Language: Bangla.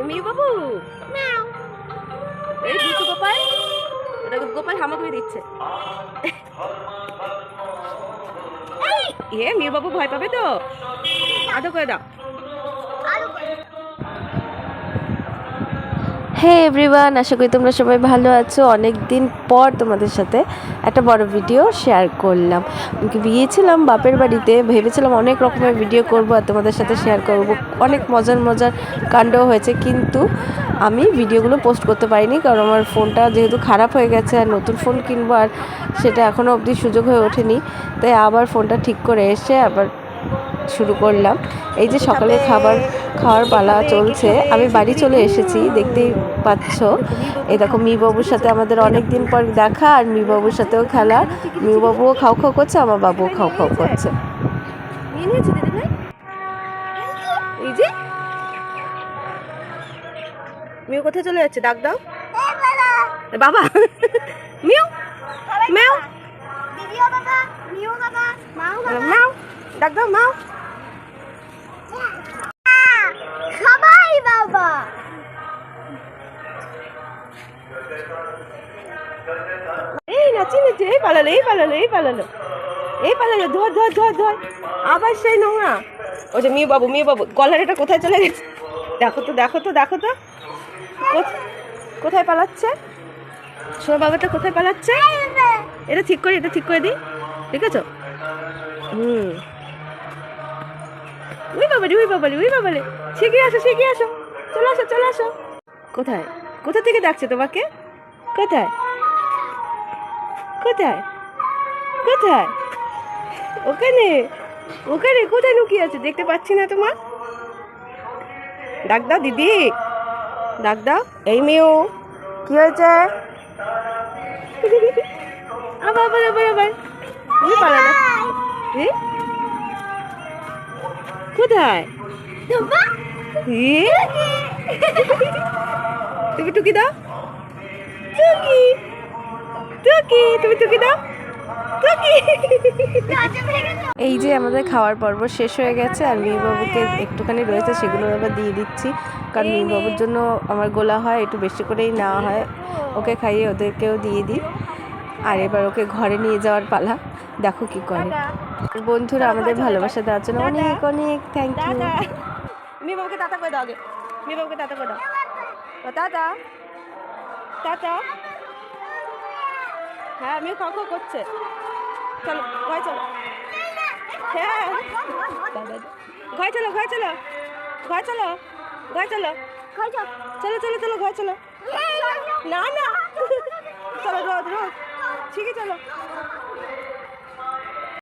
এমি বাবু? এই দুটো গোপাল? ওটা গোপাল হামাগুড়ি দিচ্ছে। এ মিউ বাবু ভয় পাবে তো? আদো করে দাও। হে এভরিওয়ান আশা করি তোমরা সবাই ভালো আছো। অনেক দিন পর তোমাদের সাথে একটা বড় ভিডিও শেয়ার করলাম। গিয়েছিলাম বাপের বাড়িতে, ভেবেছিলাম অনেক রকমের ভিডিও করব আর তোমাদের সাথে শেয়ার করব। অনেক মজার মজার কাণ্ড হয়েছে, কিন্তু আমি ভিডিওগুলো পোস্ট করতে পারিনি, কারণ আমার ফোনটা যেহেতু খারাপ হয়ে গেছে আর নতুন ফোন কিনবো আর সেটা এখনও অবধি সুযোগ হয়ে ওঠেনি, তাই আবার ফোনটা ঠিক করে এসে আবার শুরু করলাম। এই যে সকালে খাবার খাওয়ার পালা চলছে। আমি বাড়ি চলে এসেছি দেখতেই পাচ্ছ। এই দেখো মি বাবুর সাথে আমাদের অনেক দিন পর দেখা আর মি বাবুর সাথেও খেলা। মি বাবুও খাও খাও করছে আমার বাবুও খাও খাও করছে। এই যে। মিউ কোথায় চলে যাচ্ছে? ডাক দাও। বাবা। মিউ। মিউ। মাও ডাক দাও মাও। নাচি এই পালালো এই পালালো এই পালালো। এই পালালো, ধর ধর ধর ধর। আবার সেই নোংরা। ওই যে মিউ বাবু মিউ বাবু, গলার এটা কোথায় চলে গেছে? দেখো তো দেখো তো দেখো তো। কোথ- কোথায় পালাচ্ছে? সোনা বাবাটা কোথায় পালাচ্ছে? এটা ঠিক করে, এটা ঠিক করে দিই। ঠিক আছে হুম। উই বাবারি উই বাবারি উই বাবারে শিখে আসো শিখে আসো। চলে আসো চলে আসো। কোথায়? কোথা থেকে ডাকছে তোমাকে? কোথায়? কোথায়? কোথায়? ওখানে ওখানে কোথায় লুকিয়ে আছে? দেখতে পাচ্ছি না তোমার। ডাক দাও দিদি। ডাক দাও এই মেয়েও। কি হয়েছে? আবার আবার আবার আবার। তুমি পালা না। কোথায়? তুমি টুকি দাও। টুকি। টুকি তুমি টুকি দাও। এই যে আমাদের খাওয়ার পর্ব শেষ হয়ে গেছে আর বাবুকে একটুখানি রয়েছে সেগুলো আবার দিয়ে দিচ্ছি। কারণ বাবুর জন্য আমার গোলা হয় একটু বেশি করেই নেওয়া হয়। ওকে খাইয়ে ওদেরকেও দিয়ে দিই। আর এবার ওকে ঘরে নিয়ে যাওয়ার পালা। দেখো কি করে। বন্ধুরা আমাদের ভালোবাসা দেওয়ার জন্য অনেক অনেক থ্যাংক ইউ টাটা। মি বাবুকে টাটা করে দাও আগে। টাটা করে দাও। টাটা। টাটা। হ্যাঁ আমিও কাউ খাও করছে। চলো, ঘরে চলো। হ্যাঁ। ঘয় চলো ঘয় চলো। ঘয় চলো, ঘরে চলো। চলো চলো চলো ঘয় চলো। না না। চলো, রোদ রোদ। ঠিকই চলো।